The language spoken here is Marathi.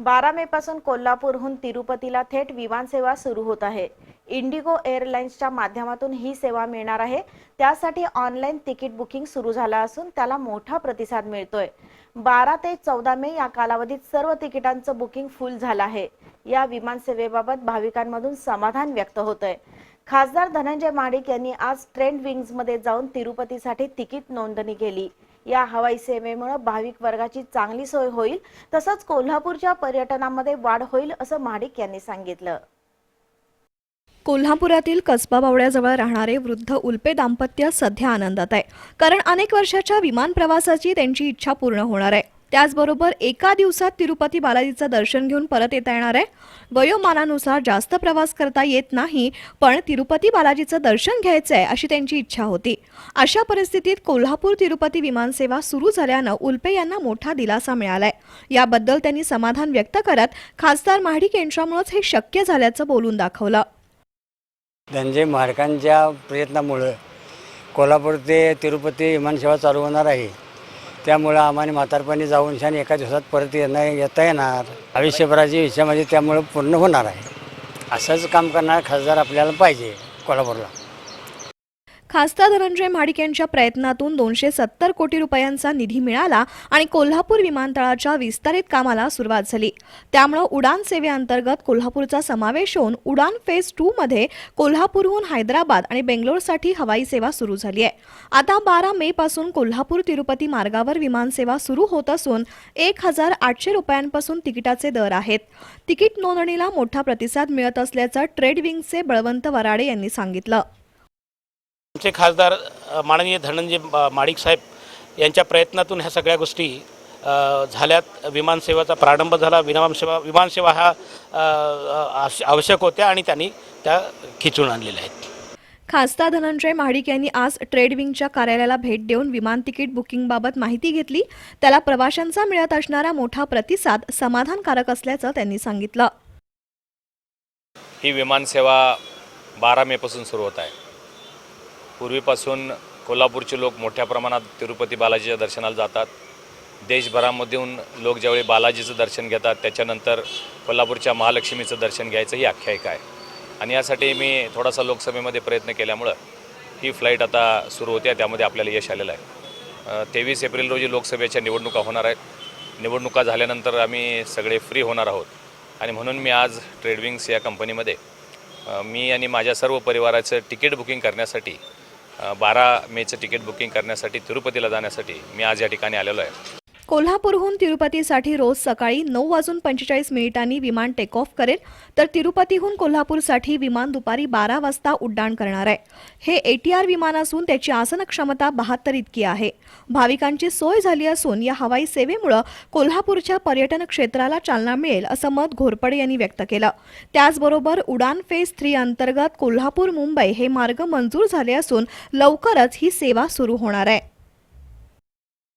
बारा मे पासून कोल्हापूरहून तिरुपतीला थेट विमानसेवा सुरू होत आहे. इंडिगो एअरलाइन्सच्या माध्यमातून ही सेवा मिळणार आहे. त्यासाठी ऑनलाईन तिकीट बुकिंग सुरू झालं असून त्याला मोठा प्रतिसाद मिळतोय. बारा ते चौदा मे या कालावधीत सर्व तिकिटांचं बुकिंग फुल झालं आहे. या विमानसेवेबाबत भाविकांमधून समाधान व्यक्त होतंय. खासदार धनंजय माडिक यांनी आज ट्रेंड विंग्समध्ये जाऊन तिरुपतीसाठी तिकीट नोंदणी केली. या हवाई सेवेमुळे भाविक वर्गाची चांगली सोय होईल तसंच कोल्हापूरच्या पर्यटनामध्ये वाढ होईल असं महाडिक यांनी सांगितलं. कोल्हापुरातील कसबा बावड्याजवळ राहणारे वृद्ध उल्पे दाम्पत्य सध्या आनंदात आहे. कारण अनेक वर्षाच्या विमान प्रवासाची त्यांची इच्छा पूर्ण होणार आहे. त्याचबरोबर एका दिवसात तिरुपती बालाजीचं दर्शन घेऊन परत येता येणार आहे. वयोमानानुसार जास्त प्रवास करता येत नाही पण तिरुपती बालाजीचं दर्शन घ्यायचं आहे अशी त्यांची इच्छा होती. अशा परिस्थितीत कोल्हापूर तिरुपती विमानसेवा सुरू झाल्यानं उल्पे यांना मोठा दिलासा मिळालाय. याबद्दल त्यांनी समाधान व्यक्त करत खासदार महाडिक यांच्यामुळेच हे शक्य झाल्याचं बोलून दाखवलं. धनंजय महाडकांच्या प्रयत्नामुळं कोल्हापूर ते तिरुपती विमानसेवा चालू होणार आहे. त्यामुळं आम्हाला म्हातारपणी जाऊन शान एका दिवसात परत येणं येता येणार. आयुष्यभराची इच्छा म्हणजे त्यामुळं पूर्ण होणार आहे. असंच काम करणारा खासदार आपल्याला पाहिजे कोल्हापूरला. खासदार धनंजय महाडिक यांच्या प्रयत्नातून दोनशे सत्तर कोटी रुपयांचा निधी मिळाला आणि कोल्हापूर विमानतळाच्या विस्तारित कामाला सुरुवात झाली. त्यामुळं उडान सेवेअंतर्गत कोल्हापूरचा समावेश होऊन उडान फेज टू मध्ये कोल्हापूरहून हैदराबाद आणि बेंगलोरसाठी हवाई सेवा सुरू झाली आहे. आता बारा मे पासून कोल्हापूर तिरुपती मार्गावर विमानसेवा सुरू होत असून एक हजार आठशे रुपयांपासून तिकिटाचे दर आहेत. तिकीट नोंदणीला मोठा प्रतिसाद मिळत असल्याचं ट्रेड विंगचे बळवंत वराडे यांनी सांगितलं. आमचे खासदार माननीय धनंजय माडिक साहेब यांच्या प्रयत्नातून ह्या सगळ्या गोष्टी झाल्यात. विमानसेवेचा प्रारंभ झाला. विमानसेवा विमानसेवा हा आवश्यक होत्या आणि त्यांनी त्या खिचून आणलेल्या आहेत. खासदार धनंजय महाडिक यांनी आज ट्रेड विंगच्या कार्यालयाला भेट देऊन विमान तिकीट बुकिंगबाबत माहिती घेतली. त्याला प्रवाशांचा मिळत असणारा मोठा प्रतिसाद समाधानकारक असल्याचं त्यांनी सांगितलं. ही विमानसेवा बारा मेपासून सुरू होत आहे. पूर्वीपासून कोल्हापूरचे लोक मोठ्या प्रमाणात तिरुपती बालाजीच्या दर्शनाला जातात. देशभरामधून लोक ज्यावेळी बालाजीचं दर्शन घेतात त्याच्यानंतर कोल्हापूरच्या महालक्ष्मीचं दर्शन घ्यायचं ही आख्यायिका आहे. आणि यासाठी मी थोडासा लोकसभेमध्ये प्रयत्न केल्यामुळं ही फ्लाईट आता सुरू होते त्यामध्ये आपल्याला यश आलेलं आहे. तेवीस एप्रिल रोजी लोकसभेच्या निवडणुका होणार आहेत. निवडणुका झाल्यानंतर आम्ही सगळे फ्री होणार आहोत. आणि म्हणून मी आज ट्रेडविंग्स या कंपनीमध्ये मी आणि माझ्या सर्व परिवाराचं तिकीट बुकिंग करण्यासाठी बारा मेचं तिकीट बुकिंग करण्यासाठी तिरुपतीला जाण्यासाठी मी आज या ठिकाणी आलेलो आहे. कोल्हापूरहून तिरुपतीसाठी रोज सकाळी नऊ वाजून पंचेचाळीस मिनिटांनी विमान टेक ऑफ करेल. तर तिरुपतीहून कोल्हापूरसाठी विमान दुपारी बारा वाजता उड्डाण करणार आहे. हे एटीआर विमान असून त्याची आसन क्षमता बहात्तर इतकी आहे. भाविकांची सोय झाली असून या हवाई सेवेमुळं कोल्हापूरच्या पर्यटन क्षेत्राला चालना मिळेल असं मत घोरपडे यांनी व्यक्त केलं. त्याचबरोबर उडान फेज थ्री अंतर्गत कोल्हापूर मुंबई हे मार्ग मंजूर झाले असून लवकरच ही सेवा सुरू होणार आहे.